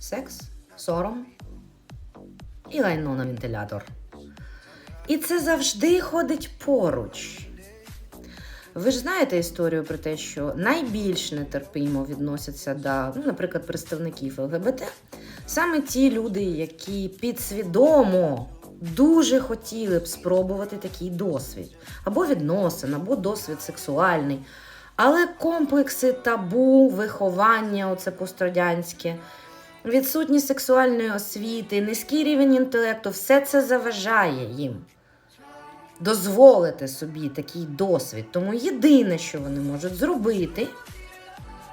секс, сором і лайно на вентилятор. І це завжди ходить поруч. Ви ж знаєте історію про те, що найбільш нетерпимо відносяться до, ну, наприклад, представників ЛГБТ, саме ті люди, які підсвідомо дуже хотіли б спробувати такий досвід, або відносин, або досвід сексуальний. Але комплекси табу, виховання, оце пострадянське, відсутність сексуальної освіти, низький рівень інтелекту, все це заважає їм дозволити собі такий досвід. Тому єдине, що вони можуть зробити,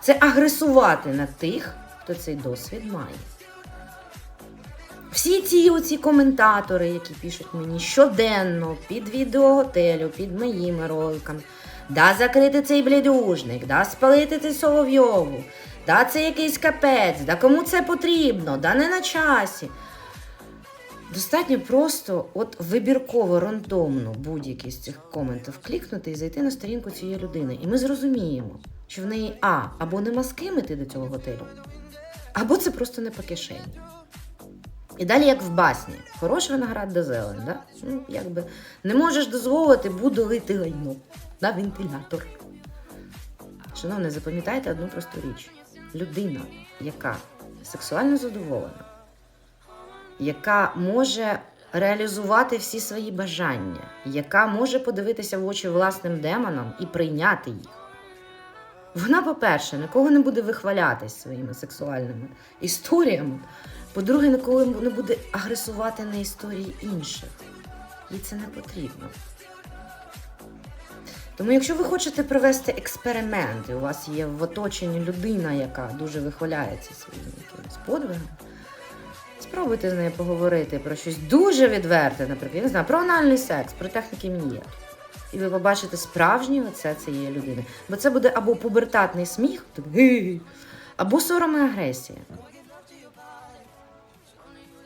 це агресувати на тих, хто цей досвід має. Всі ці оці коментатори, які пишуть мені щоденно під відео готелю, під моїми роликами, да закрити цей блідюжник, да спалити цей Соловйову, да це якийсь капець, да кому це потрібно, да не на часі. Достатньо просто от вибірково, рандомно будь-який з цих коментів клікнути і зайти на сторінку цієї людини. І ми зрозуміємо, що в неї А, або нема з ким іти до цього готелю, або це просто не по кишені. І далі, як в басні, хороший виноград до зелень, да? ну, якби не можеш дозволити, буду лити лайно на вентилятор. Шановне, запам'ятайте одну просту річ: людина, яка сексуально задоволена, яка може реалізувати всі свої бажання, яка може подивитися в очі власним демонам і прийняти їх. Вона, по-перше, нікого не буде вихвалятись своїми сексуальними історіями. По-друге, ніколи не буде агресувати на історії інших. Їй це не потрібно. Тому, якщо ви хочете провести експеримент, і у вас є в оточенні людина, яка дуже вихваляється своїми якимись подвигами, спробуйте з нею поговорити про щось дуже відверте, наприклад, я не знаю, про анальний секс, про техніки мін'єр. І ви побачите справжнє лице цієї людини. Бо це буде або пубертатний сміх, або сором і агресія.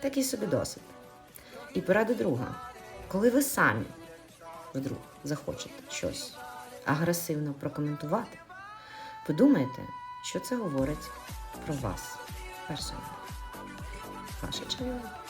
Такий собі досвід. І порада друга. Коли ви самі вдруг захочете щось агресивно прокоментувати, подумайте, що це говорить про вас персонально. Ваша чайова.